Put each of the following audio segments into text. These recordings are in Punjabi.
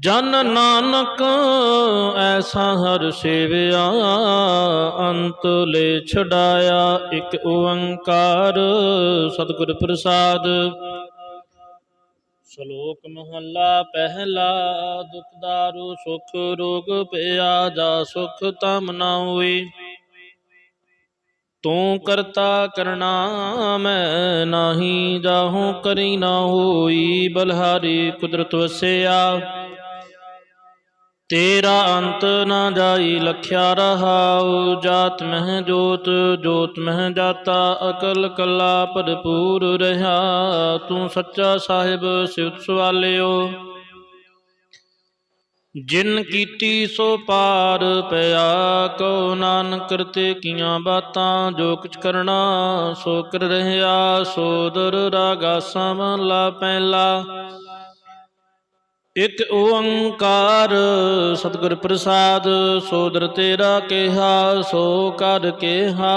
ਜਨ ਨਾਨਕ ਐਸਾ ਹਰ ਸੇਵਿਆ, ਅੰਤ ਲੈ ਛਡਾਇਆ ਇੱਕ ਓੰਕਾਰ। ਸਤਿਗੁਰ ਪ੍ਰਸਾਦ। ਸ਼ਲੋਕ ਮਹੱਲਾ ਪਹਿਲਾ, ਦੁਖ ਦਾਰੂ, ਸੁਖ ਰੋਗ ਪਿਆ, ਜਾ ਸੁਖ ਤਮ ਨਾ ਹੋਈ। ਤੂੰ ਕਰਤਾ ਕਰਨਾ ਮੈਂ, ਨਾਹੀ ਜਾਹੂ ਕਰੀ ਨਾ ਹੋਈ, ਬਲਹਾਰੀ ਕੁਦਰਤ ਵਸਿਆ। ਤੇਰਾ ਅੰਤ ਨਾ ਜਾਈ ਲਖਿਆ ਰਹਾਉ, ਜਾਤ ਮਹਿ ਜੋਤ ਜੋਤ ਮਹਿ ਜਾਤਾ, ਅਕਲ ਕਲਾ ਭਰਪੂਰ ਰਹਾ। ਤੂੰ ਸੱਚਾ ਸਾਹਿਬ ਸਿਵਤ ਸਵਾਲਿਓ। ਜਿਨ ਕੀਤੀ ਸੋ ਪਾਰ ਪਿਆ ਕੋ ਨਾਨਕ ਕਰਤੇ ਕੀਆਂ ਬਾਤਾਂ, ਜੋ ਕੁਛ ਕਰਨਾ ਸੋ ਕਰ ਰਹਾ ਸੋਦਰ ਰਾਗਾ ਸਮਲਾ ਪਹਿਲਾ ਇਕ ਓੰਕਾਰ, ਸਤਿਗੁਰ ਪ੍ਰਸਾਦ, ਸੋਦਰ ਤੇਰਾ ਕਿਹਾ, ਸੋ ਕਰ ਕਿਹਾ,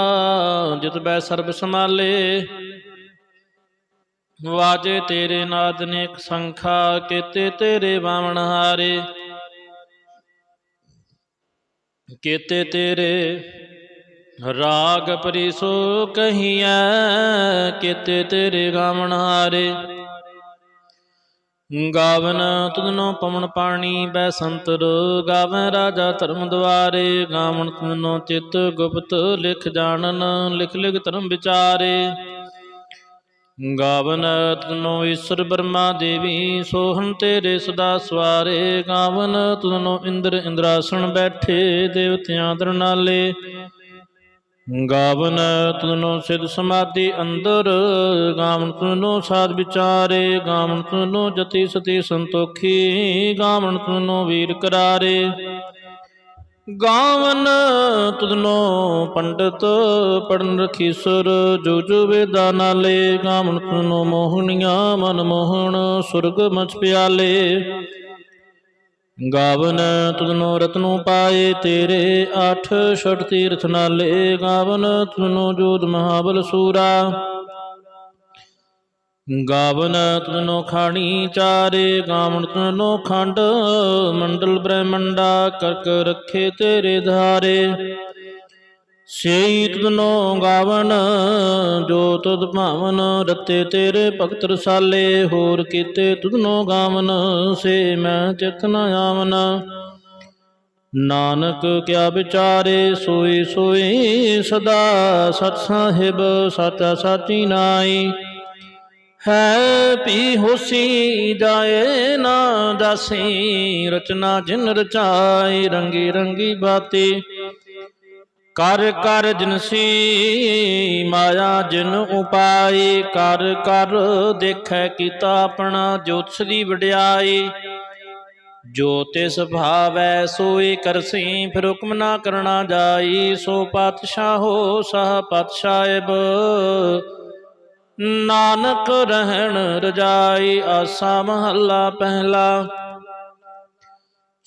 ਜਿਤ ਬੈ ਸਰਬ ਸਮਾਲੇ ਵਾਜੇ ਤੇਰੇ ਨਾਦ ਨੇ ਇੱਕ ਸੰਖਾ, ਕੀਤੇ ਤੇਰੇ ਬਾਵਣ ਹਾਰੇ। ਕੀਤੇ ਤੇਰੇ ਰਾਗ ਪਰਿਸੋ ਕਹੀਐ, ਕੀਤੇ ਤੇਰੇ ਗਾਵਣ ਹਾਰੇ। ਗਾਵਨ ਤੁਧਨੋ ਪਵਨ ਪਾਣੀ ਬੈ ਸੰਤਰ, ਗਾਵੈ ਰਾਜਾ ਧਰਮ ਦੁਆਰੇ ਗਾਵਨ ਤੁਧਨੋ ਚਿਤ ਗੁਪਤ ਲਿਖ ਜਾਣਨ, ਲਿਖ ਲਿਖ ਧਰਮ ਵਿਚਾਰੇ। ਗਾਵਨ ਤੁਧਨੋ ਈਸ਼ਰ ਬ੍ਰਹਮਾ ਦੇਵੀ, ਸੋਹਣ ਤੇਰੇ ਸਦਾ ਸਵਾਰੇ। ਗਾਵਨ ਤੁਧਨੋ ਇੰਦਰ ਇੰਦਰਾਸਣ ਬੈਠੇ, ਦੇਵਤਿਆਂ ਦਰਨਾਲੇ। ਗਾਵਨ ਤੁਨੋ ਸਿਧ ਸਮਾਧੀ ਅੰਦਰ, ਗਾਵਨ ਤੁਨੋ ਸਾਧ ਵਿਚਾਰੇ, ਗਾਵਨ ਤੁਨੋ ਜਤੀ ਸਤੀ ਸੰਤੋਖੀ, ਗਾਵਨ ਤੁਨੋ ਵੀਰ ਕਰਾਰੇ। ਗਾਵਨ ਤੁਨੋ ਪੰਡਤ ਪੜਨ ਰਖੀਸਰ ਜੋ ਜੋ ਵੇਦਾ ਨਾਲੇ, ਗਾਵਨ ਤੁਨੋ ਮੋਹਣੀਆਂ ਮਨ ਮੋਹਣ ਸੁਰਗ ਮਚ ਪਿਆਲੇ। ਗਾਵਨ ਤੁਧਨੋ ਰਤਨੋ ਪਾਏ ਤੇਰੇ ਆਠ ਛਟ ਤੀਰਥ ਨਾਲੇ। ਗਾਵਨ ਤੁਧਨੋ ਜੋਤ ਮਹਾਬਲ ਸੂਰਾ। ਗਾਵਨ ਤੁਧਨੋ ਖਾਣੀ ਚਾਰੇ। ਗਾਵਨ ਤੁਧਨੋ ਖੰਡ ਮੰਡਲ ਬ੍ਰਹਮੰਡਾ। ਕਰਕ ਰੱਖੇ ਤੇਰੇ ਧਾਰੇ। ਸੇਈ ਤੁਧਨੋ ਗਾਵਨ, ਜੋ ਤੁਧ ਭਾਵਨ ਰਤੇ ਤੇਰੇ ਭਗਤ ਰਸਾਲੇ, ਹੋਰ ਕੀਤੇ ਤੁਧਨੋ ਗਾਵਨ, ਸੇ ਮੈਂ ਚਿਤ ਨ ਆਵਨ। ਨਾਨਕ ਕਿਆ ਵਿਚਾਰੇ, ਸੋਈ ਸੋਈ ਸਦਾ ਸਤ ਸਾਹਿਬ ਸਾਚਾ ਸਾਚੀ ਨਾਈ। ਹੈ ਪੀ ਹੋਸੀ ਜਾਏ ਨਾ ਦਾਸੀ ਰਚਨਾ ਜਿਨ ਰਚਾਈ, ਰੰਗੀ ਰੰਗੀ ਬਾਤੀ। ਕਰ ਕਰ ਜਿਨਸੀ ਮਾਇਆ ਜਿਨ ਉਪਾਈ, ਕਰ ਕਰ ਦੇਖੈ ਕੀਤਾ ਆਪਣਾ ਜੋਤਿ ਦੀ ਵਡਿਆਈ। ਜੋ ਤਿਸ ਭਾਵੈ ਸੋਈ ਕਰਸੀ ਫਿਰ ਹੁਕਮ ਨਾ ਕਰਨਾ ਜਾਈ। ਸੋ ਪਾਤਸ਼ਾਹੋ ਸਹ ਪਾਤਸ਼ਾਹਿਬ, ਨਾਨਕ ਰਹਿਣ ਰਜਾਈ। ਆਸਾ ਮਹੱਲਾ ਪਹਿਲਾ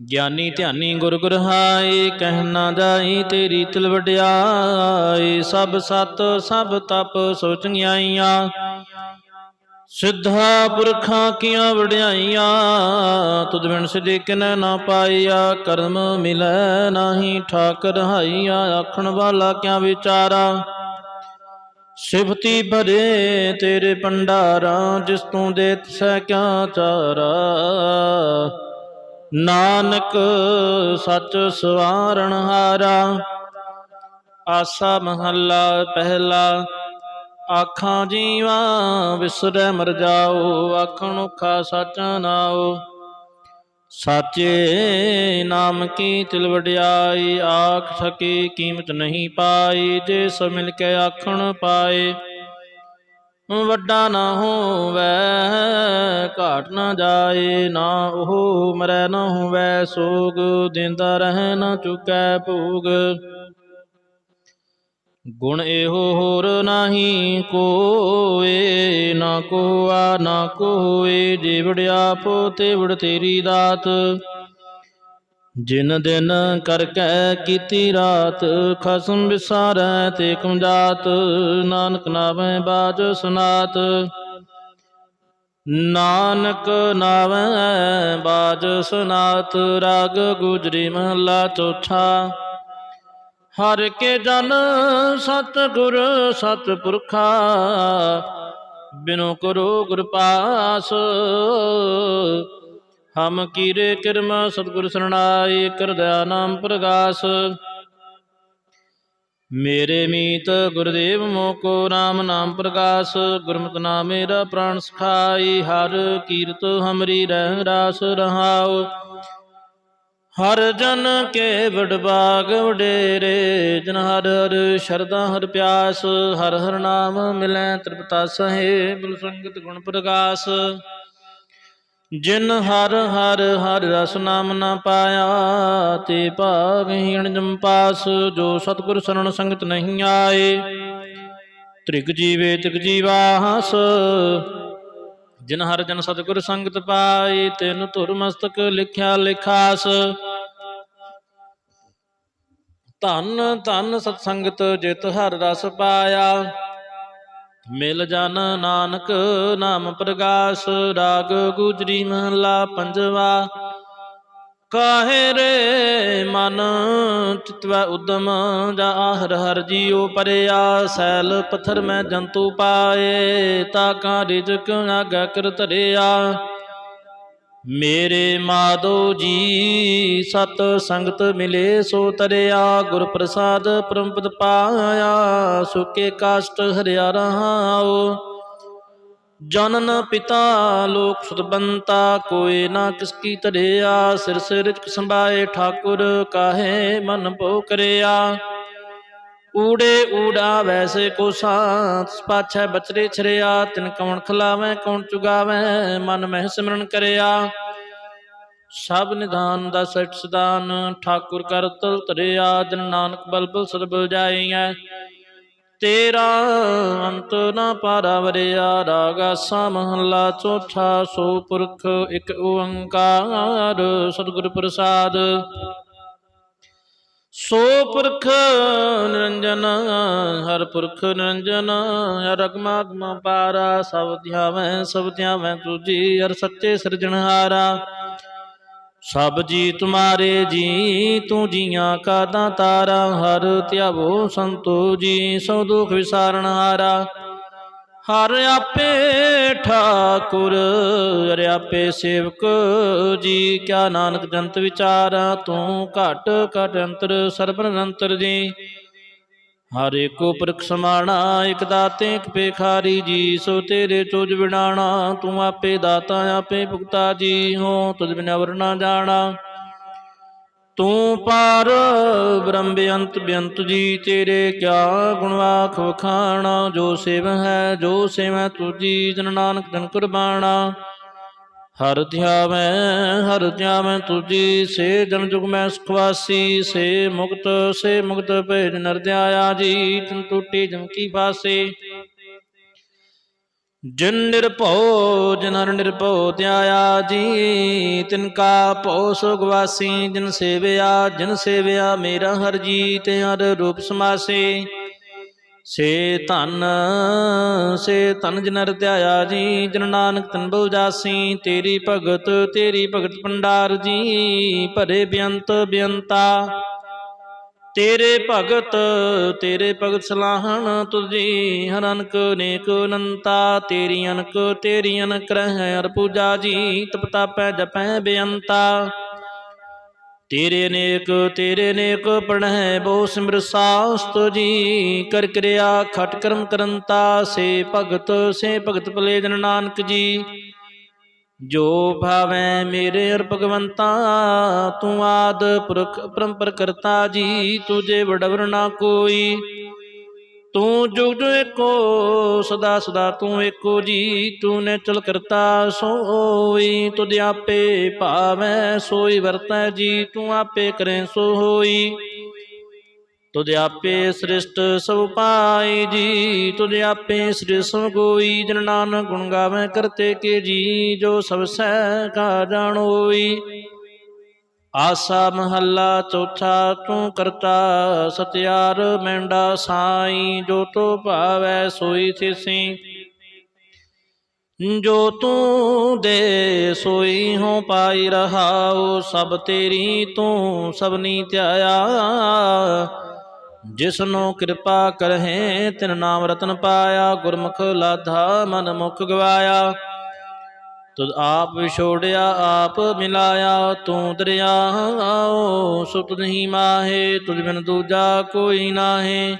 ਗਿਆਨੀ ਧਿਆਨੀ ਗੁਰ ਗੁਰ ਹਾਈ ਕਹਿ ਜਾਈ ਤੇਰੀ ਤਿਲ ਵਡਿਆਈ ਸਭ ਸਤ, ਸਭ ਤਪ ਸੋਚ ਸਿੱਧਾ ਪੁਰਖਾਂ ਕੀਆਂ ਵਡਿਆਈਆਂ, ਤੁਧ ਬਿਨ ਸਿਧੇ ਕਿਨੈ ਨਾ ਪਾਈਆ ਕਰਮ ਮਿਲੈ ਨਾਹੀ ਠਾਕਰ ਹਾਈਆ, ਆਖਣ ਵਾਲਾ ਕਿਆ ਵਿਚਾਰਾ? ਸਿਫਤੀ ਭਰੇ ਤੇਰੇ ਪੰਡਾਰਾਂ ਜਿਸ ਤੂੰ ਦੇ ਤਿਸੈ ਕਿਆ ਚਾਰਾ? ਨਾਨਕ ਸੱਚ ਸਵਾਰਣ ਹਾਰਾ। ਆਸਾ ਮਹੱਲਾ ਪਹਿਲਾ, ਆਖਾਂ ਜੀਵਾ ਵਿਸਰੈ ਮਰ ਜਾਓ, ਆਖਣ ਉਖਾ ਸਾਚਾ ਨਾਓ ਸਾਚੇ ਨਾਮ ਕੀ ਤਿਲ ਵਡਿਆਈ, ਆਖ ਸਕੇ ਕੀਮਤ ਨਹੀਂ ਪਾਈ, ਜੇ ਸੋ ਮਿਲ ਕੇ ਆਖਣ ਪਾਏ। ਵੱਡਾ ਨਾ ਹੋਵੇ, ਘਾਟ ਨਾ ਜਾਏ, ਨਾ ਉਹ ਮਰੈ ਨਾ ਹੋਵੇ, ਸੋਗ ਦਿੰਦਾ ਰਹਿ ਨਾ ਚੁਕੈ ਭੋਗ। ਗੁਣ ਇਹੋ ਹੋਰ ਨਾਹੀ ਕੋਏ, ਨਾ ਕੋਆ ਨਾ ਕੋਏ, ਜੇ ਵਡਿਆਪੋ ਤੇ ਵੜ ਤੇਰੀ ਦਾਤ। ਜਿਨ ਦਿਨ ਕਰ ਕੈ ਕੀਤੀ ਰਾਤ, ਖਸਮ ਵਿਸਾਰੈ ਤੇ ਕੁੰਜਾਤ ਨਾਨਕ ਨਾਵੇਂ ਬਾਜ ਸੁਨਾਤ। ਨਾਨਕ ਨਾਵੇਂ ਬਾਜ ਸੁਨਾਤ, ਰਾਗ ਗੁਜਰੀ ਮਹਲਾ ਚੌਥਾ। ਹਰ ਕੇ ਜਨ ਸਤ ਗੁਰ ਸਤ ਪੁਰਖਾ ਬਿਨੋ ਕਰੋ ਗੁਰ ਪਾਸ। ਹਮ ਕੀਰੇ ਕਿਰਮ ਸਤਿਗੁਰ ਸਰਣਾਈ ਕਰਦਿਆ ਨਾਮ ਪ੍ਰਗਾਸ। ਮੇਰੇ ਮੀਤ ਗੁਰਦੇਵ ਮੋਕੋ RAM ਨਾਮ ਪ੍ਰਗਾਸ, ਗੁਰਮਤਿ ਨਾਮ ਮੇਰਾ ਪ੍ਰਾਣ ਸਖਾਈ, ਹਰ ਕੀਰਤ ਹਮਰੀ ਰਹਿ ਰਾਸ ਰਹਾਓ ਹਰ ਜਨ ਕੇ ਵਡ ਬਾਗ ਵਡੇਰੇ, ਜਨ ਹਰ ਹਰ ਸ਼ਰਦਾ ਹਰ ਪਿਆਸ, ਹਰ ਹਰ ਨਾਮ ਮਿਲੈ ਤ੍ਰਿਪਤਾ ਸਹੇ ਬਿਲ ਸੰਗਤ ਗੁਣ ਪ੍ਰਗਾਸ। ਜਿਨ ਹਰ ਹਰ ਹਰ ਰਸ ਨਾਮ ਨਾ ਪਾਇਆ, ਤੇ ਭਾਗਹੀਣ ਜੰਪਾਸ ਜੋ ਸਤਿਗੁਰ ਸਰਣ ਸੰਗਤ ਨਹੀਂ ਆਏ। ਤ੍ਰਿਗ ਜੀਵੇ ਤਿਗ ਜੀਵਾਸ, ਜਿਨ ਹਰ ਜਨ ਸਤਿਗੁਰ ਸੰਗਤ ਪਾਈ ਤਿਨ ਧੁਰ ਮਸਤਕ ਲਿਖਿਆ ਲਿਖਾਸ। ਧੰਨ ਧੰਨ ਸਤ ਸੰਗਤ ਜਿਤ ਹਰ ਰਸ ਪਾਇਆ ਮਿਲ ਜਨ ਨਾਨਕ ਨਾਮ ਪ੍ਰਗਾਸ, ਰਾਗ ਗੁਜਰੀ ਮਹਲਾ ਪੰਜਵਾ। ਕਾਹੇ ਰੇ ਮਨ ਚਿਤਵਾ ਉਦਮ, ਜਾ ਹਰ ਹਰ ਜੀਉ ਪਰਿਆ। ਸੈਲ ਪਥਰ ਮੈਂ ਜੰਤੂ ਪਾਏ, ਤਾ ਕਾ ਰਿਜਕ ਆਗਾ ਕਰ ਧਰਿਆ। ਮੇਰੇ ਮਾਧੋ ਜੀ, ਸਤ ਸੰਗਤ ਮਿਲੇ ਸੋ ਤਰਿਆ, ਗੁਰ ਪ੍ਰਸਾਦ ਪ੍ਰੰਪਦ ਪਾਇਆ, ਸੁਕੇ ਕਾਸ਼ਟ ਹਰਿਆ ਰਹਾਓ ਜਨਨ ਪਿਤਾ ਲੋਕ ਸੁਤ ਬੰਤਾ ਕੋਏ ਨਾ ਕਿਸ ਕੀ ਧਰਿਆ, ਸਿਰ ਸਿਰ ਚ ਸੰਭਾਏ ਠਾਕੁਰ, ਕਾਹੇ ਮਨ ਭੋ ਕਰਿਆ ਊੜੇ ਊੜਾ ਵੈਸੇ ਕੋ ਸਾਥ ਪਾਛੈ ਬਚਰੇ ਛਰਿਆ, ਤਿਨ ਕੌਣ ਖਲਾਵੇਂ ਕੌਣ ਚੁਗਾਵੇਂ, ਮਨ ਮਹਿ ਸਿਮਰਨ ਕਰਿਆ। ਸਭ ਨਿਧਾਨ ਦਾ ਸਟ ਸਦਾਨ, ਠਾਕੁਰ ਕਰ ਤਲ ਧਰਿਆ ਜਨ ਨਾਨਕ ਬਲਬਲ ਸਦਬਲ ਜਾਈਐ। ਤੇਰਾ ਅੰਤ ਨਾ ਪਾਰਾ ਵਰਿਆ, ਰਾਗ ਆਸਾ ਮਹੱਲਾ ਚੌਥਾ, ਸੋ ਪੁਰਖ ਇੱਕ ਓੰਕਾਰ, ਸਤਿਗੁਰ ਪ੍ਰਸਾਦ। ਸੋ ਪੁਰਖ ਨਿਰੰਜਨ, ਹਰ ਪੁਰਖ ਨਿਰੰਜਨ, ਹਰ ਅਗਮਾਗਮ ਪਾਰਾ, ਸਭ ਧਿਆਵੈ ਸਭ ਧਿਆਵੈ ਤੁਜੀ, ਹਰ ਸੱਚੇ ਸਿਰਜਣਹਾਰਾ ਸਭ ਜੀ ਤੁਮਾਰੇ ਜੀ, ਤੂੰ ਜੀਆਂ ਕਾ ਦਾਤਾਰਾ ਹਰ ਧਿਆਵੋ ਸੰਤੋ ਜੀ, ਸੋ ਦੁਖ ਵਿਸਾਰਣਹਾਰਾ ਹਾਰਾ। ਹਰ ਆਪੇ ਠਾਕੁਰ, ਹਰ ਆਪੇ ਸੇਵਕ ਜੀ। ਕਿਆ ਨਾਨਕ ਜੰਤ ਵਿਚਾਰ ਤੂੰ ਘਟ ਘਟ ਅੰਤਰ ਸਰਬ ਅੰਤਰ ਜੀ। ਹਰ ਏਕੋ ਪੁਰਖ ਸਮਾਣਾ, ਇਕ ਦਾਤੇ, ਇਕ ਪੇਖਾਰੀ ਜੀ। ਸੋ ਤੇਰੇ ਚੋਜ ਵਿਡਾਣਾ ਤੂੰ ਆਪੇ ਦਾਤਾ, ਆਪੇ ਭੁਗਤਾ ਜੀ। ਹੋ ਤੁਝ ਬਿਨ ਅਵਰ ਨਾ ਜਾਣਾ। ਤੂੰ ਪਾਰ ਬ੍ਰਹਮ ਬੇਅੰਤ ਬੇਅੰਤ ਜੀ, ਤੇਰੇ ਕਿਆ ਗੁਣ ਵਖਾਣਾ? ਜੋ ਸੇਵ ਹੈ, ਜੋ ਸੇਵੈ ਤੁਜੀ, ਜਨ ਨਾਨਕ ਜਨ ਕੁਰਬਾਣਾ। ਹਰ ਧਿਆਵੈ ਹਰ ਧਿਆਵੈ ਤੁਜੀ, ਸੇ ਜਨ ਜੁਗ ਮੈਂ ਸੁਖਵਾਸੀ ਸੇ ਮੁਕਤ ਸੇ ਮੁਕਤ ਭੇਜ ਨਰ ਧਿਆਇਆ ਜੀ, ਤਨ ਟੂਟੀ ਜਮ ਕੀ ਫਾਸੇ ਜਿਨ ਨਿਰਭਉ ਜਿਨ ਹਰ ਨਿਰਭਉ ਧਿਆਇਆ ਜੀ, ਤਿਨ ਕਾ ਭਉ ਸੁਗਵਾਸੀ ਜਿਨ ਸੇਵਿਆ ਜਿਨ ਸੇਵਿਆ ਮੇਰਾ ਹਰ ਜੀ ਤੇ ਹਰ ਰੂਪ ਸਮਾਸੇ। ਸੇ ਧਨ ਸੇ ਧਨ ਜਿਨ ਹਰ ਧਿਆਇਆ ਜੀ, ਜਿਨ ਨਾਨਕ ਤਨ ਬਉ ਜਾਸੀ, ਤੇਰੀ ਭਗਤ ਤੇਰੀ ਭਗਤ ਭੰਡਾਰ ਜੀ, ਭਰੇ ਬੇਅੰਤ ਬੇਅੰਤਾ ਤੇਰੇ ਭਗਤ ਤੇਰੇ ਭਗਤ ਸਲਾਹਣ ਤੁਜੀ ਹਰ ਅਨਕ ਨੇਕ ਨੰਤਾ ਤੇਰੀ ਅਨਕ ਤੇਰੀ ਅਨਕ ਰਹਿ, ਹਰ ਪੂਜਾ ਜੀ, ਤਪ ਤਾਪੈ, ਜਪੈ ਬੇਅੰਤਾ। ਤੇਰੇ ਨੇਕ ਤੇਰੇ ਨੇਕ ਪੜਹਿ ਬਹੁ ਸਿਮਰ ਸਾਸਤ ਜੀ, ਕਰ ਕਿਰਿਆ ਖਟ ਕਰਮ ਕਰੰਤਾ, ਸੇ ਭਗਤ ਸੇ ਭਗਤ ਭਲੇ ਜਨ ਨਾਨਕ ਜੀ। ਜੋ ਭਾਵੈ ਮੇਰੇ ਅਰ ਭਗਵੰਤਾ, ਤੂੰ ਆਦ ਪੁਰਖ ਪਰੰਪਰ ਕਰਤਾ ਜੀ, ਤੁਝੇ ਵਡਵਰ ਨਾ ਕੋਈ। ਤੂੰ ਜੁਗ ਜੁਗ ਏਕੋ, ਸਦਾ ਸਦਾ ਤੂੰ ਏਕੋ ਜੀ ਤੂੰ ਨੇ ਚਲ ਕਰਤਾ ਸੋਈ। ਤੁਧ ਆਪੇ ਭਾਵੈ ਸੋਈ ਵਰਤੈ ਜੀ, ਤੂੰ ਆਪੇ ਕਰੇ ਸੋ ਹੋਈ ਤੁਧ ਆਪੇ ਸ੍ਰਿਸ਼ਟ ਸਭ ਪਾਈ ਜੀ, ਤੁਧ ਆਪੇ ਸ੍ਰਿਸ਼ਟ ਸਭ ਕੋਈ ਜਨ ਨਾਨਕ ਗੁਣ ਗਾਵੇ ਕਰਤੇ ਕੇ ਜੀ, ਜੋ ਸਭ ਸਹਿ ਕਾ ਜਾਣੋਈ ਆਸਾ ਮਹੱਲਾ ਚੌਥਾ, ਤੂੰ ਕਰਤਾ ਸਤਿਆਰ ਮੈਂਡਾ ਸਾਈ, ਜੋ ਤੋ ਭਾਵੈ ਸੋਈ ਥਿਸੀ। ਜੋ ਤੂੰ ਦੇ ਸੋਈ ਹੋ ਪਾਈ ਰਹਾਉ, ਸਭ ਤੇਰੀ ਤੂੰ ਸਭਨੀ ਧਿਆਇਆ। ਜਿਸ ਨੂੰ ਕਿਰਪਾ ਕਰਹਿ, ਤਿਨ ਨਾਮ ਰਤਨ ਪਾਇਆ, ਗੁਰਮੁਖ ਲਾਧਾ ਮਨ ਮੁਖ ਗਵਾਇਆ। ਤੁਧ ਆਪ ਵਿਛੋੜਿਆ, ਆਪ ਮਿਲਾਇਆ, ਤੂੰ ਦਰਿਆਓ ਸੁਤ ਨਹੀਂ ਮਾਹੇ, ਤੁਝ ਬਿਨ ਦੂਜਾ ਕੋਈ ਨਾਹੀ।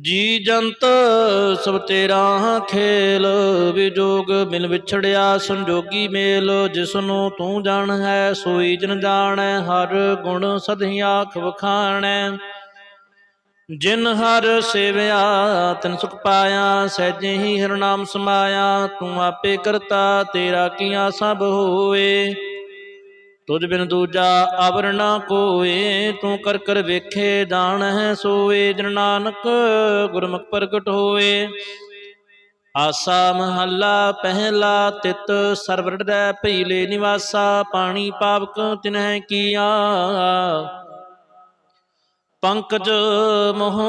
ਜੀ ਜੰਤ, ਸਭ ਤੇਰਾ ਖੇਲ ਵਿਜੋਗ ਮਿਲ ਵਿਛੜਿਆ, ਸੰਜੋਗੀ ਮੇਲ। ਜਿਸ ਨੂੰ ਤੂੰ ਜਾਣ ਹੈ ਸੋਈ ਜਨ ਜਾਣੈ, ਹਰ ਗੁਣ ਸਦਹੀ ਆਖ ਵਖਾਣੈ ਜਿਨ ਹਰ ਸੇਵਿਆ, ਤਿਨ ਸੁਖ ਪਾਇਆ, ਸਹਿਜੇ ਹੀ ਹਰ ਨਾਮ ਸਮਾਇਆ, ਤੂੰ ਆਪੇ ਕਰਤਾ, ਤੇਰਾ ਕੀਆ ਸਭ ਹੋਏ ਤੁਝ ਬਿਨ ਦੂਜਾ ਅਵਰ ਨਾ ਕੋਏ ਤੂੰ ਕਰ ਕਰ ਵੇਖੇ ਜਾਣ ਹੈ ਸੋਏ ਜਨ ਨਾਨਕ ਗੁਰਮੁਖ ਪ੍ਰਗਟ ਹੋਏ ਆਸਾ ਮਹੱਲਾ ਪਹਿਲਾ ਤਿਤ ਸਰਵਰ ਡੈ ਭਈਲੇ ਨਿਵਾਸਾ, ਪਾਣੀ ਪਾਵਕ ਤਿਨਹਿ ਕੀਆ। ਪੰਕਜ ਮੋਹ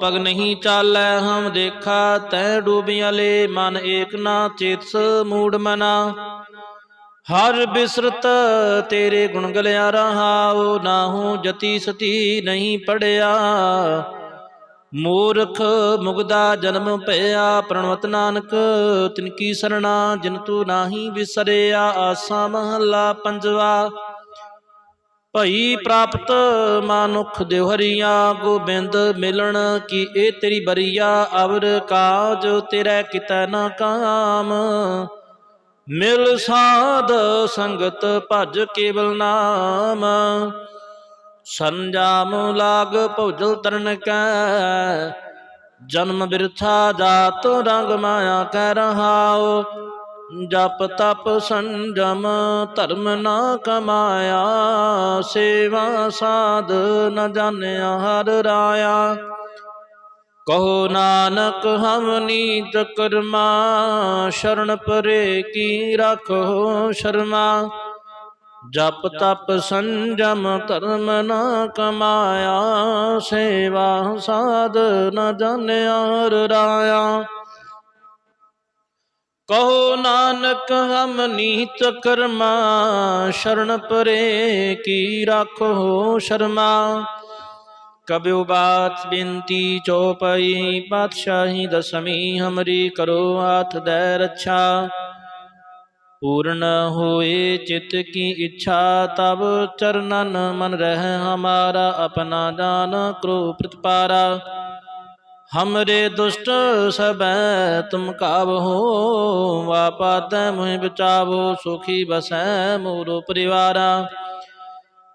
ਪਗ ਨਹੀਂ ਚਾਲੈ, ਹਮ ਦੇਖਾ ਤੈ ਡੂਬਿਆਲੇ ਮਨ ਏਕ ਨਾ ਚੇਤਸ ਮੂੜ ਮਨਾ। ਹਰ ਬਿਸਰਤ ਤੇਰੇ ਗੁਣ ਗਲਿਆ ਰਹਾਉ ਨਾਹੂ ਜਤੀ ਸਤੀ ਨਹੀਂ ਪੜਿਆ। ਮੂਰਖ ਮੁਗਦਾ ਜਨਮ ਭਇਆ, ਪ੍ਰਣਵਤ ਨਾਨਕ, ਤਿਨ ਕੀ ਸਰਣਾ ਜਿਨ ਤੂ ਨਾਹੀ ਵਿਸਰਿਆ, ਆਸਾ ਮਹੱਲਾ ਪੰਜਵਾ। ਭਈ ਪ੍ਰਾਪਤ ਮਾਨੁਖ ਦਿਵ ਗੋਬਿੰਦ ਮਿਲਣ ਕੀ ਇਹ ਤੇਰੀ ਬਰੀਆ, ਅਵਰ ਕਾਜ ਤੇਰੇ ਕਿਤੈ ਨਾ ਕਾਮ। ਮਿਲ ਸਾਧ ਸੰਗਤ ਭਜ ਕੇਵਲ ਨਾਮ। ਸੰਜਾਮ ਲਾਗ ਭੋਜਲ ਤਰਨ ਕੈ। ਜਨਮ ਬਿਰਥਾ ਜਾਤ ਰੰਗ ਮਾਇਆ ਕਰ ਰਹਾਓ ਜਪ ਤਪ ਸੰਜਮ, ਧਰਮ ਨਾ ਕਮਾਇਆ, ਸੇਵਾ ਸਾਧ ਨ ਜਾਣਿਆ ਹਰ ਰਾਇਆ। ਕਹੋ ਨਾਨਕ, ਹਮ ਨੀਤ ਕਰਮਾ, ਸ਼ਰਨ ਪਰੇ ਕੀ ਰੱਖੋ ਸ਼ਰਮਾ। ਜਪ ਤਪ ਸੰਜਮ, ਧਰਮ ਨਾ ਕਮਾਇਆ, ਸੇਵਾ ਸਾਧ ਨ ਜਾਣਿਆ ਹਰ ਰਾਇਆ। ਕਹੋ ਨਾਨਕ, ਹਮ ਨੀਤ ਕਰਮਾ, ਸ਼ਰਨ ਪਰੇ ਕੀ ਰਾਖੋ ਸ਼ਰਮਾ। ਕਬਿਉ ਬਾਤ ਬਿੰਤੀ ਚੋਪਈ, ਪਾਤਸ਼ਾਹੀ ਦਸਮੀ ਹਮਰੀ ਕਰੋ ਹਾਥ ਦੈ ਰੱਛਾ। ਪੂਰਨ ਹੋਏ ਚਿਤ ਕੀ ਇੱਛਾ, ਤਬ ਚਰਨਨ ਮਨ ਰਹਿ ਹਮਾਰਾ, ਆਪਣਾ ਦਾਨ ਕਰੋ ਪ੍ਰਤਪਾਰਾ। हमरे दुष्ट सब तुम काबहो वापात मुहि बचावो सुखी बसै मोरो परिवारा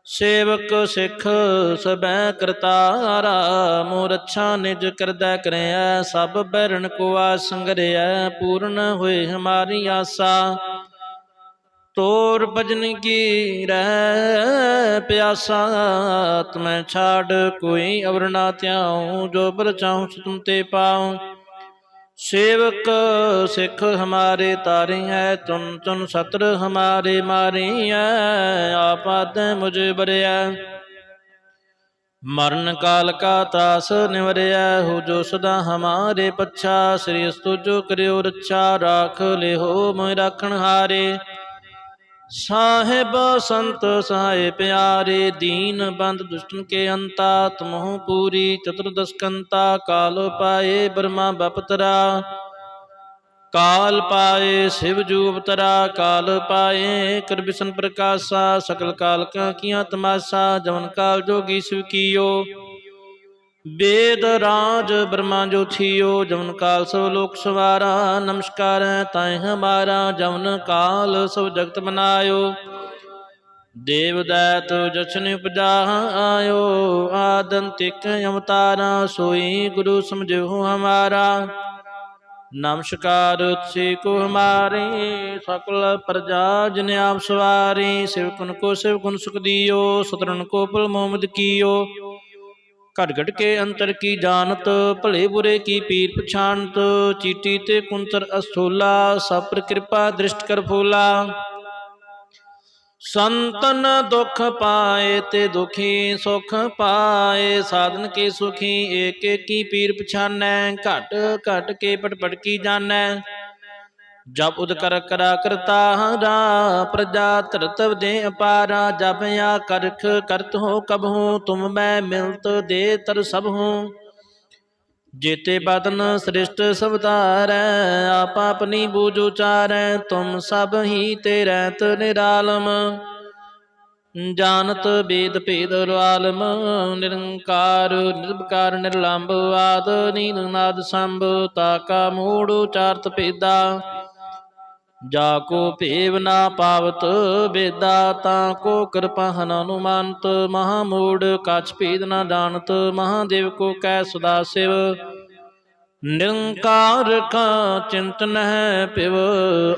ਸੇਵਕ ਸਿੱਖ ਸਬੈ ਕਰਤਾਰਾ ਮੋਰ ਅੱਛਾ ਨਿਜ ਕਰਦਾ ਕਰਿਆ ਸਭ ਬੈਰਣ ਕੋ ਆਸੰਗਰਿਆ ਪੂਰਨ ਹੋਏ ਹਮਾਰੀ ਆਸਾ ਤੋਰ ਭਜਨ ਕੀ ਰਹਿ ਪਿਆਸਾ? ਤਮੈ ਛਾੜ ਕੋਈ ਅਵਰਨਾ ਜੋ ਬਰ ਚਾਹੂ ਤੁਮ ਤੇ ਪਾਉ। ਸੇਵਕ ਸਿੱਖ ਹਮਾਰੇ ਤਾਰੇ ਹੈ ਤੁਮ ਤੁਮ ਸਤਰ ਹਮਾਰੇ ਮਾਰੀ ਹੈ ਆਪਾਦ ਮੁਝ ਬਰਿਆ ਮਰਨ ਕਾਲ ਕਾ ਤਾਸ ਨਿਵਰਿਆ ਹੋ ਜੋ ਸਦਾ ਹਮਾਰੇ ਪੱਛਾ। ਸ੍ਰੀ ਅਸਤੁ ਜੋ ਕਰਿਓ ਰੱਛਾ, ਰਾਖ ਲਿਹੋ ਮੈਂ ਰਾਖਣ ਹਾਰੇ। ਸਾਹਿਬ ਸੰਤ ਸਹਾਇ ਪਿਆਰੇ, ਦੀਨ ਬੰਦ ਦੁਸ਼ਟਨ ਕੇ ਅੰਤਾ, ਤਮਹੁ ਪੂਰੀ ਚਤੁਰਦਸ ਕਾਲ ਪਾਏ ਬਰਮਾ ਬਪਤਰਾ। ਕਾਲ ਪਾਏ ਸਿਵ ਜੂ ਕਾਲ ਪਾਏ ਕਰ ਬਿਸ਼ਨ ਪ੍ਰਕਾਸ਼ਾ, ਸਕਲ ਕਾਲ ਕਾ ਕੀਆਂ ਤਮਾਸ਼ਾ, ਜਵਨ ਕਾਲ ਜੋਗੀ ਸਿਵ ਕੀਓ। ਵੇਦ ਰਾਜ ਬ੍ਰਹਮਾ ਜੋ ਥਿਓ ਜਵਨ ਕਾਲ ਸਭ ਲੋਕ ਸਵਾਰਾ, ਨਮਸਕਾਰ ਹੈ ਤਾਇ ਹਮਾਰਾ, ਜਵਨ ਕਾਲ ਸਭ ਜਗਤ ਬਨਾਇਓ ਦੇਵ ਦੈਤ ਜਸ਼ਨ ਉਪਜਾ ਆਇਓ ਆਦੰਤਿਕ ਅਵਤਾਰਾ, ਸੋਈ ਗੁਰੂ ਸਮਝੋ ਹਮਾਰਾ। ਨਮਸਕਾਰ ਉਤਸੀ ਕੋ ਹਮਾਰੇ, ਸਕਲ ਪ੍ਰਜਾ ਜਿਨ ਆਪ ਸਵਾਰੀ ਸਿਵਕਨ ਕੋ ਸਿਵ ਸੁਖ ਦਿਓ ਸਤਰਨ ਕੋ ਪੁਲ ਮੁਹੰਮਦ ਕੀਓ। ਘਟ ਘਟ ਕੇ ਅੰਤਰ ਕੀ ਜਾਣਤ, ਭਲੇ ਬੁਰੇ ਕੀ ਪੀਰ ਪਛਾਨਤ ਚੀਟੀ ਤੇ ਕੁੰਤਰ ਅਸਥੂਲਾ ਸਭ ਪਰ ਕਿਰਪਾ ਦ੍ਰਿਸ਼ਟ ਕਰ ਫੂਲਾ। ਸੰਤਨ ਦੁਖ ਪਾਏ ਤੇ ਦੁਖੀ ਸੁਖ ਪਾਏ, ਸਾਧਨ ਕੇ ਸੁਖੀ ਏਕ ਏਕੀ ਪੀਰ ਪਛਾਨੈ ਘਟ ਘਟ ਕੇ ਪਟ ਪਟ ਕੀ ਜਾਣੈ। ਜਬ ਉਦ ਕਰਾ ਕਰਤਾ ਹਰਾ ਪ੍ਰਜਾ ਧਰਤ ਦੇ ਅਪਾਰਾ ਜਬ ਆ ਕਰਖ ਕਰਤ ਹੋ ਕਬ ਹੂੰ, ਤੁਮ ਮੈਂ ਮਿਲਤ ਦੇ ਤਰ ਸਭ ਹੂੰ। ਜੇਤੇ ਬਦਨ ਸ੍ਰਿਸ਼ਟ ਸਵਤਾਰੈ ਆਪ ਆਪਣੀ ਬੂਝ ਉਚਾਰੈ, ਤੁਮ ਸਭ ਹੀ ਤੇ ਰਹਿਤ ਨਿਰਾਲਮ। ਜਾਣਤ ਬੇਦ ਭੇਦ ਰਾਲਮ ਨਿਰੰਕਾਰ ਨਿਰਭਕਾਰ ਨਿਰਲੰਭ, ਆਦ ਨੀਨ ਨਾਦ ਸੰਭ ਤਾਕਾ ਮੂੜ ਉਚਾਰਤ ਭੇਦਾ। ਜਾ ਕੋ ਭੇਵ ਨਾ ਪਾਵਤ, ਬੇਦਾ ਤਾਂ ਕੋ ਕਿਰਪਾ ਹਨ ਅਨੁਮਾਨਤ, ਮਹਾ ਮੂੜ ਕਛ ਭੇਦ ਨਾ ਜਾਣਤ, ਮਹਾਦੇਵ ਕੋ ਕੈ ਸਦਾ ਸਿਵ। ਨਿਰੰਕਾਰ ਕਾ ਚਿੰਤਨ ਹੈ ਪਿਵ,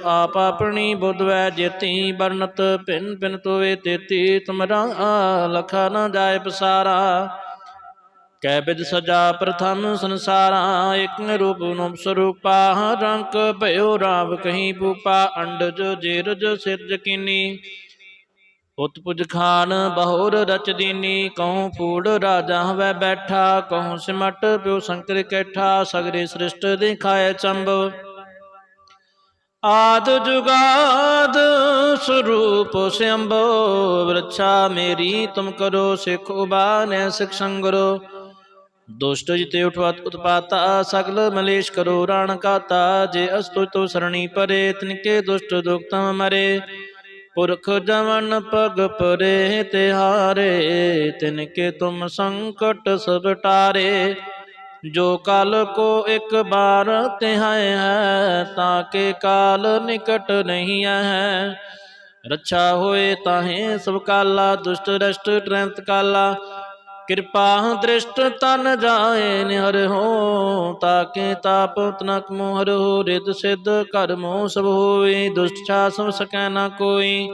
ਆਪ ਆਪਣੀ ਬੁੱਧ ਵੈ ਜੇਤੀ ਬਰਨਤ ਭਿਨ ਭਿਨ ਤੋਏ ਤੇਤੀ, ਤੁਮਰਾ ਲਖਾ ਨਾ ਜਾਏ ਪਸਾਰਾ। ਕੈ ਬਿਦ ਸਜਾ ਪ੍ਰਥਮ ਸੰਸਾਰਾ, ਇਕ ਰੂਪ ਨੂੰ ਸਰੂਪਾ, ਰੰਕ ਭਇਓ ਰਾਵ ਕਹੀਂ ਪੂਪਾ ਅੰਡਜ ਜੇਰਜ ਸਿਰਜ ਕੀਨੀ। ਉਤਪੁਜ ਖਾਨ ਬਹੁਰ ਰਚ ਦੀਨੀ ਕਹੂੰ ਫੂੜ ਰਾਜਾ ਹਵੈ ਬੈਠਾ ਕਹੂੰ ਸਿਮਟ ਪਿਉ ਸੰਕਰ ਕੈਠਾ, ਸਗਰੇ ਸ੍ਰਿਸ਼ਟ ਦਿਖਾਇ ਚੰਬ। ਆਦ ਜੁਗਾਦ ਸਰੂਪ ਸਿਅੰਭੋ ਵਿਰਛਾ ਮੇਰੀ ਤੁਮ ਕਰੋ, ਸਿਖ ਉਬਾਨੈ ਸਿਖ ਸੰਗਰੋ। ਦੁਸ਼ਟ ਜਿਤੇ ਉਠਵਤ ਉਤਪਾਤਾ, ਸਗਲ ਮਲੇਸ਼ ਕਰੋ ਰਾਣ ਕਾਤਾ, ਜੇ ਅਸਤੁ ਤੋ ਸਰਣੀ ਪਰੇ, ਤਿਨਕੇ ਦੁਸ਼ਟ ਦੁਖਤਮ ਮਰੇ। ਪੁਰਖ ਜਵਨ ਪਗ ਪਰੇ ਤਿਹਾਰੇ ਤਿਨਕੇ ਤੁਮ ਸੰਕਟ ਸਭ ਟਾਰੇ। ਜੋ ਕਾਲ ਕੋ ਇੱਕ ਬਾਰ ਤਿਹਾਏ ਹੈ ਤਾਂ ਕੇ ਕਾਲ ਨਿਕਟ ਨਹੀਂ ਹੈ। ਰੱਛਾ ਹੋਏ ਤਾਹੇ ਸਭ ਕਾਲਾ, ਦੁਸ਼ਟ ਰਸ਼ਟ ਟ੍ਰੰਤ ਕਾਲਾ ਕਿਰਪਾ ਦ੍ਰਿਸ਼ਟ ਤਨ ਜਾਏ ਨਿਹਰ ਹੋ, ਤਾਕੇ ਤਾਪ ਤਨਕ ਮੋਹਰ ਹੋ ਰਿਤ ਸਿਧ ਕਰਮੋ ਸਭ ਹੋਏ ਦੁਸ਼ਟ ਛਾ ਸਮ ਸਕੈ ਨਾ ਕੋਈ।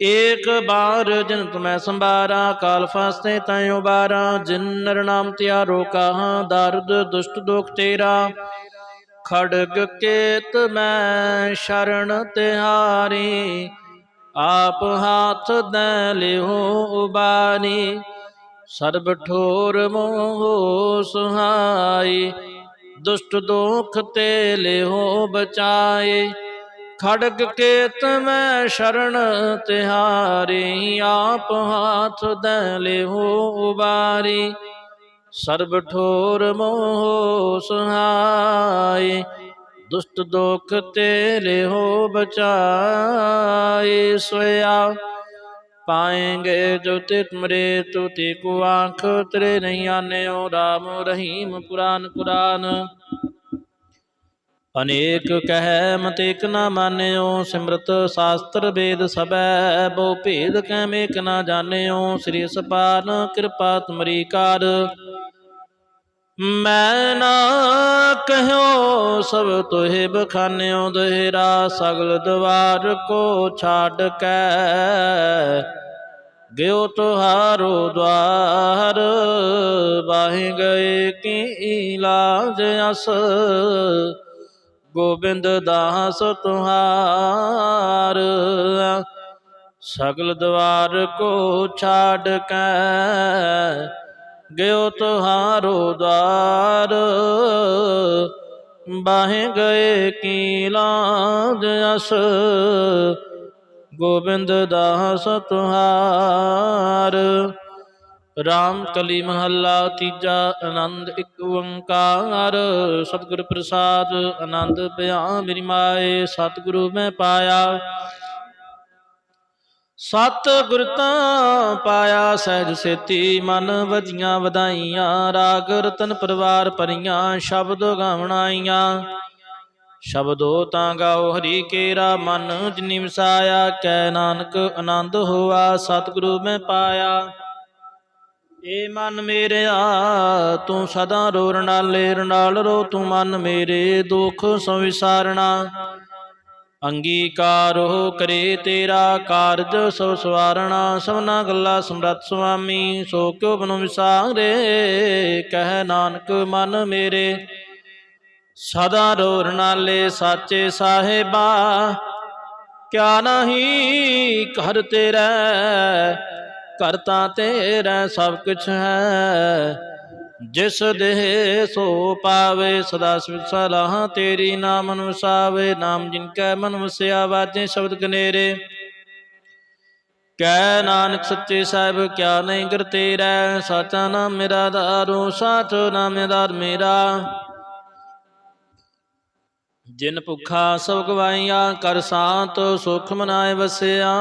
ਏਕ ਬਾਰ ਜਨ ਤੁਮੈ ਸੰਭਾਰਾ, ਕਾਲ ਫਾਸਤੇ ਤੈ ਉਬਾਰਾ ਜਿਨ ਨਰ ਨਾਮ ਤਿਆਰੋ ਕਹਾ, ਦਰਦ ਦੁਸ਼ਟ ਦੁਖ ਤੇਰਾ। ਖੜਗ ਕੇਤ ਮੈਂ ਸ਼ਰਨ ਤਿਹਾਰੀ, ਆਪ ਹਾਥ ਦੈ ਲਿਓ ਉਬਾਰੀ। ਸਰਬ ਠੋਰ ਮੋਹ ਸੁਹਾਈ, ਦੁਸ਼ਟ ਦੋਖ ਤੇ ਲਿਓ ਬਚਾਏ। ਖੜਗ ਕੇਤ ਮੈਂ ਸ਼ਰਨ ਤਿਹਾਰੀ, ਆਪ ਹਾਥ ਦੈ ਲਿਓ ਉਬਾਰੀ। ਸਰਬ ਠੋਰ ਮੋਹ ਸੁਹਾਈ, ਦੁਸ਼ਟ ਦੋਖ ਤੇ ਲਿਓ ਬਚਾਏ। ਸੋਇਆ ਪਾਏਂਗੇ ਜੋ ਤਿਤ ਮਰੇ ਤੋ ਤੇ ਕੋ ਆਖ ਤਰੇ ਨਹੀਂ ਆਨੇ ਓ ਰਾਮ ਰਹੀਮ ਪੁਰਾਨ ਕੁਰਾਨ ਅਨੇਕ ਕਹਿ ਮਤੇਕ ਨਾ ਮਾਨਿਓ, ਸਿਮਰਤ ਸ਼ਾਸਤਰ ਵੇਦ ਸਭੈ ਬੋ ਭੇਦ ਕੈ ਮੇਕ ਨਾ ਜਾਣਿਓ। ਸ੍ਰੀ ਸਪਾਨ ਕਿਰਪਾ ਤੁਮਰੀ ਕਾਰ। ਮੈਂ ਨਾ ਕਹਿਓ ਸਭ ਤੋਹਿ ਬਖਾਨਿਓ ਦਹਿਰਾ, ਸਗਲ ਦਵਾਰ ਕੋ ਛਾੜ ਕੈ। ਗਿਓ ਤੁਹਾਰੋ ਦਵਾਰ ਬਾਹਿ ਗਏ ਕੀ ਲਾਜ ਅਸ। ਗੋਬਿੰਦ ਦਾਸ ਤੁਹਾਰ, ਸਗਲ ਦਵਾਰ ਕੋ ਛਾੜ ਕੈ। ਗਿਓ ਤੁਹਾਰੋ ਦਵਾਰ। ਬਾਹੇ ਗਏ ਕੀ ਲਾਜ ਅਸ। ਗੋਬਿੰਦ ਦਾਸ ਤੁਹਾਰ। ਰਾਮ ਕਲੀ ਮਹੱਲਾ ਤੀਜਾ, ਆਨੰਦ ਇੱਕ ਓੰਕਾਰ। ਸਤਿਗੁਰ ਪ੍ਰਸਾਦ, ਆਨੰਦ ਪਿਆ ਮੇਰੀ ਮਾਏ, ਸਤਿਗੁਰੂ ਮੈਂ ਪਾਇਆ। ਸਤ ਗੁਰ ਤਾਂ ਪਾਇਆ ਸਹਿਜ ਸੇਤੀ, ਮਨ ਵਜੀਆਂ ਵਧਾਈਆਂ, ਰਾਗ ਰਤਨ ਪਰਿਵਾਰ ਪਰੀਆਂ ਸ਼ਬਦ ਗਾਵਣਾਈਆਂ। ਸ਼ਬਦੋ ਤਾਂ ਗਾਓ ਹਰੀ ਕੇਰਾ, ਮਨ ਜਿਨੀ ਵਸਾਇਆ, ਕੈ ਨਾਨਕ ਆਨੰਦ ਹੋਆ, ਸਤਿਗੁਰੂ ਮੈਂ ਪਾਇਆ। ਏ ਮਨ ਮੇਰਿਆ, ਤੂੰ ਸਦਾ ਰੋ ਰਣਾਲੇ ਰਣਾਲ ਰੋ ਤੂੰ ਮਨ ਮੇਰੇ, ਦੁਖ ਸੰਵਿਸਾਰਣਾ ਅੰਗੀਕਾਰ ਕਰੇ ਤੇਰਾ ਕਾਰਜ, ਸੋ ਸਵਾਰਣਾ, ਸਭਨਾ ਗੱਲਾ ਸਮਰਤ ਸੁਆਮੀ, ਸੋ ਕਿਉ ਬਨੁ ਵਿਸਾਰੇ, ਕਹਿ ਨਾਨਕ ਮਨ ਮੇਰੇ। ਸਦਾ ਰੋ ਰਣਾਲੇ ਸਾਚੇ ਸਾਹਿਬਾ, ਕਿਆ ਨਹੀਂ ਘਰ ਤੇਰਾ ਕਰਤਾ ਤੇਰਾ ਸਭ ਕੁਛ ਹੈ। ਜਿਸ ਦੇਹ ਸੋ ਪਾਵੇ, ਸਦਾ ਸਲਾਹ ਤੇਰੀ ਨਾਮ ਅਨੁਸਾਵੇ, ਨਾਮ ਜਿਨ ਕੈ ਮਨ ਵਸਿਆ ਵਾਜੇ ਸ਼ਬਦ ਕਨੇਰੇ ਕੈ ਨਾਨਕ ਸੱਚੇ ਸਾਹਿਬ, ਕਿਆ ਨਹੀਂ ਕਰ ਤੇਰਾ, ਸਾਚਾ ਨਾਮ ਮੇਰਾ ਦਾਰੂ ਸਾਚੋ ਨਾਮ ਦਾਰ ਮੇਰਾ। ਜਿਨ ਭੁਖਾ ਸਭ ਗਵਾਈਆ, ਕਰ ਸਾਤ ਸੁਖ ਮਨਾਏ ਵਸਿਆ।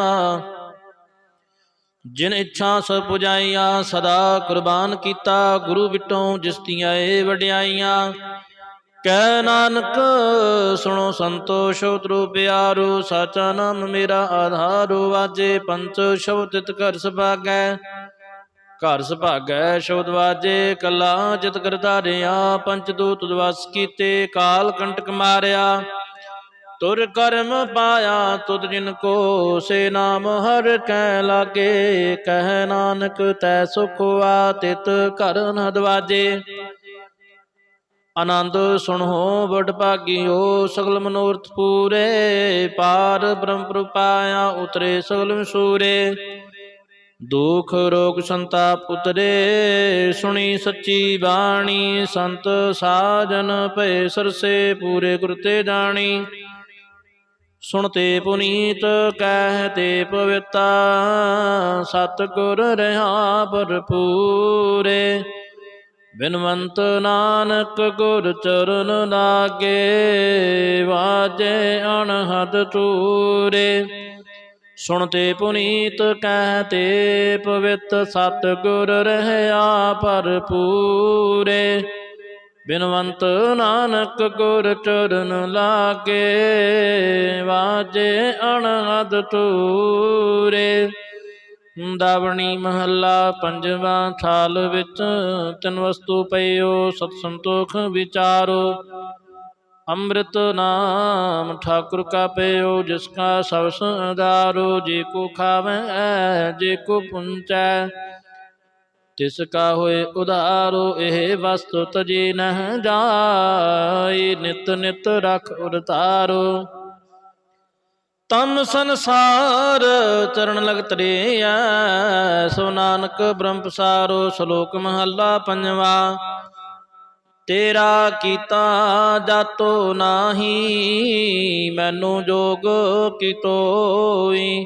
ਜਿਨ ਇੱਛਾ ਸਭ ਪੁਜਾਈਆ, ਸਦਾ ਕੁਰਬਾਨ ਕੀਤਾ, ਗੁਰੂ ਬਿਟੋਂ ਜਿਸ ਦੀਆਂ ਏ ਵਡਿਆਈਆਂ। ਕਹਿ ਨਾਨਕ, ਸੁਣੋ ਸੰਤੋਸ਼ ਉਤਰੂ ਪਿਆਰੋ ਸਾਚਾ ਨਾਮ ਮੇਰਾ ਆਧਾਰੂ ਵਾਜੇ ਪੰਚ ਸ਼ਬਦ ਤਿਤ ਘਰ ਸੁਭਾਗੈ। ਘਰ ਸੁਭਾਗੈ, ਸ਼ਬਦ ਵਾਜੇ, ਕਲਾ ਜਿਤ ਕਰਤਾਰਿਆ, ਪੰਚ ਦੂਤ ਦਵਸ ਕੀਤੇ, ਕਾਲ ਕੰਟਕ ਮਾਰਿਆ। ਤੁਰ ਕਰਮ ਪਾਇਆ ਤੁਧ ਜਿਨ ਕੋ ਸੇ ਨਾਮ ਹਰ ਕੈ ਲਾਗੇ, ਕਹਿ ਨਾਨਕ ਤੈ ਸੁਖਵਾ ਤਿਤ ਘਰ ਨ ਦਵਾਜੇ। ਆਨੰਦ ਸੁਣੋ ਬੜ ਭਾਗਿਓ, ਸਗਲ ਮਨੋਰਥ ਪੂਰੇ, ਪਾਰ ਬ੍ਰਹਮ ਪ੍ਰਪਾਇਆ ਉਤਰੇ ਸਗਲ ਵਿਸੂਰੇ ਦੁਖ ਰੋਗ ਸੰਤਾਪ ਉਤਰੇ, ਸੁਣੀ ਸੱਚੀ ਬਾਣੀ, ਸੰਤ ਸਾਜਨ ਭਏ ਸਰਸੇ ਪੂਰੇ ਗੁਰ ਤੇ ਜਾਣੀ। ਸੁਣਤੇ ਪੁਨੀਤ ਕਹਿਤੇ ਪਵਿੱਤਾ, ਸਤਿਗੁਰ ਰਹਾ ਭਰਪੂਰੇ। ਬਿਨਵੰਤ ਨਾਨਕ ਗੁਰ ਚਰਨ ਲਾਗੇ, ਵਾਜੇ ਅਣਹਦ ਤੂਰੇ ਸੁਣਤੇ ਪੁਨੀਤ ਕਹਿਤੇ ਪਵਿੱਤ, ਸਤਿਗੁਰ ਰਹਾ ਭਰਪੂਰੇ। ਬਿਨਵੰਤ ਨਾਨਕ ਗੁਰ ਚਰਨ ਲਾਗੇ, ਵਾਜੇ ਅਣਹਦ ਤੂਰੇ ਦਾਵਣੀ ਮਹੱਲਾ ਪੰਜਵਾ ਥਾਲ ਵਿੱਚ ਤਿੰਨ ਵਸਤੂ ਪਈਓ, ਸਤ ਸੰਤੋਖ ਵਿਚਾਰੋ। ਅੰਮ੍ਰਿਤ ਨਾਮ ਠਾਕੁਰ ਕਾ ਪਈਓ, ਜਿਸ ਕਾ ਸਭ ਸੰਦਾਰੋ ਜੇ ਕੋ ਖਾਵੇ, ਜੇ ਕੋ ਪੁੰਚੈ ਤਿਸ ਕਾ ਹੋਏ ਉਧਾਰੋ ਇਹ ਵਸਤੁ ਤਜੀ ਨਹ ਜਾਈ ਨਿਤ ਨਿਤ ਰਖ ਉਰਤਾਰੋ। ਤਮ ਸੰਸਾਰ ਚਰਨ ਲਗ ਤਰਿਆ ਸੋ ਨਾਨਕ ਬ੍ਰਹਮ ਪਸਾਰੋ, ਸ਼ਲੋਕ ਮਹੱਲਾ ਪੰਜਵਾ। ਤੇਰਾ ਕੀਤਾ ਜਾਤੋ ਨਾਹੀ, ਮੈਨੂੰ ਜੋਗ ਕੀਤੋਈ।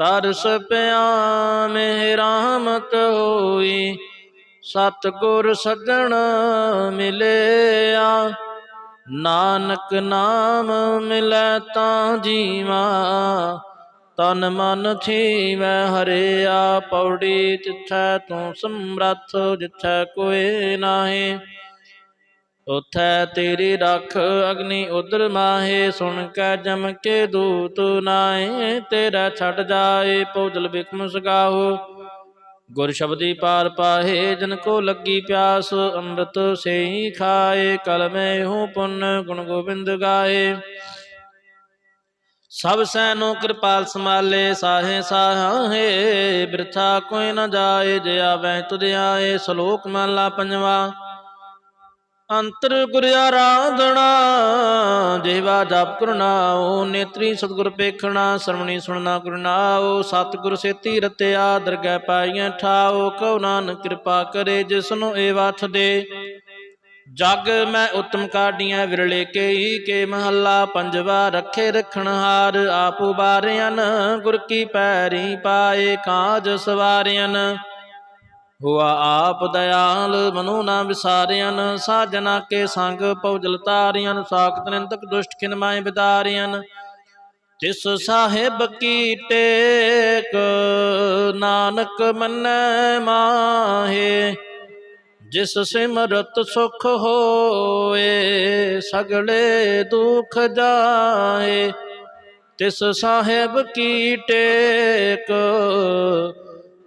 ਤਰਸ ਪਿਆ ਮਹਿ ਰਹਿਮਤ ਹੋਈ। ਸਤਗੁਰ ਸੱਜਣ ਮਿਲਿਆ। ਨਾਨਕ ਨਾਮ ਮਿਲੈ ਤਾਂ ਜੀਵਾ। ਤਨ ਮਨ ਥੀਵੈ ਹਰਿਆ। ਪੌੜੀ ਤਿਥੈ ਤੂੰ ਸਮਰੱਥ, ਜਿਥੈ ਕੋਏ ਨਾਹੀ। ਉਥੈ ਤੇਰੀ ਰਖ ਅਗਨੀ ਉਦਰ ਮਾਹੇ, ਸੁਣ ਕੈ ਜਮ ਕੇ ਦੂਤ ਨਾਏ ਤੇਰਾ ਛੱਡ ਜਾਏ ਪਉਜਲ ਬਿਕਮ ਸਗਾਹੋ ਗੁਰ ਸ਼ਬਦੀ ਪਾਰ ਪਾਹੇ, ਜਨ ਕੋ ਲੱਗੀ ਪਿਆਸ, ਅੰਮ੍ਰਿਤ ਸੇਈ ਖਾਏ ਕਲ ਮੈਂ ਹੂੰ ਪੁੰਨ ਗੁਣ ਗੋਬਿੰਦ ਗਾਏ। ਸਭ ਸੈਨੋ ਕਿਰਪਾਲ ਸਮਾਲੇ ਸਾਹੇ ਸਾਹੇ, ਬਿਰਥਾ ਕੋਈ ਨ ਜਾਏ, ਜੇ ਆਵੈ ਤੁਧ ਆਏ, ਸ਼ਲੋਕ ਮਾਲਾ ਪੰਜਵਾ। ਅੰਤਰ ਗੁਰ ਆਰਾਧਨਾ ਜਿਹਵਾ ਜਪ ਕਰਨਾਓ ਨੇਤਰੀ ਸਤਿਗੁਰ ਪੇਖਣਾ, ਸਰਵਣੀ ਸੁਣਨਾ ਕਰਨਾਓ ਸਤਿਗੁਰ ਸੇਤੀ ਰਤਿਆ ਦਰਗਹਿ ਪਾਈਆਂ ਠਾਓ ਕਉ ਨਾਨਕ ਕਿਰਪਾ ਕਰੇ ਜਿਸ ਨੂੰ ਏ ਵਠ ਦੇ। ਜਗ ਮੈਂ ਉਤਮ ਕਾਢੀਆਂ ਵਿਰਲੇ ਕੇਈ, ਕੇ ਮਹੱਲਾ ਪੰਜਵਾ ਰੱਖੇ ਰਖਣ ਹਾਰ, ਆਪ ਉਬਾਰਿਆਨ ਗੁਰ ਕੀ ਪੈਰੀ ਪਾਏ, ਕਾਜ ਸਵਾਰਿਆਨ ਹੁਆ ਆਪ ਦਇਆਲ, ਮਨੁ ਨਾ ਵਿਸਾਰਿਆਨ ਸਾਜਨਾ ਕੇ ਸੰਗ ਪਉਜਲ ਤਾਰਿਆਨ ਸਾਖਤ ਨਿੰਦਕ ਦੁਸ਼ਟ ਖਿਨ ਮਾਏ ਤਿਸ ਸਾਹਿਬ ਕੀ ਟੇਕ, ਨਾਨਕ ਮੰਨੈ ਮਾਹੇ। ਜਿਸ ਸਿਮਰਤ ਸੁਖ ਹੋਏ, ਸਗਲੇ ਦੁਖ ਜਾਏ ਤਿਸ ਸਾਹਿਬ ਕੀ ਟੇਕ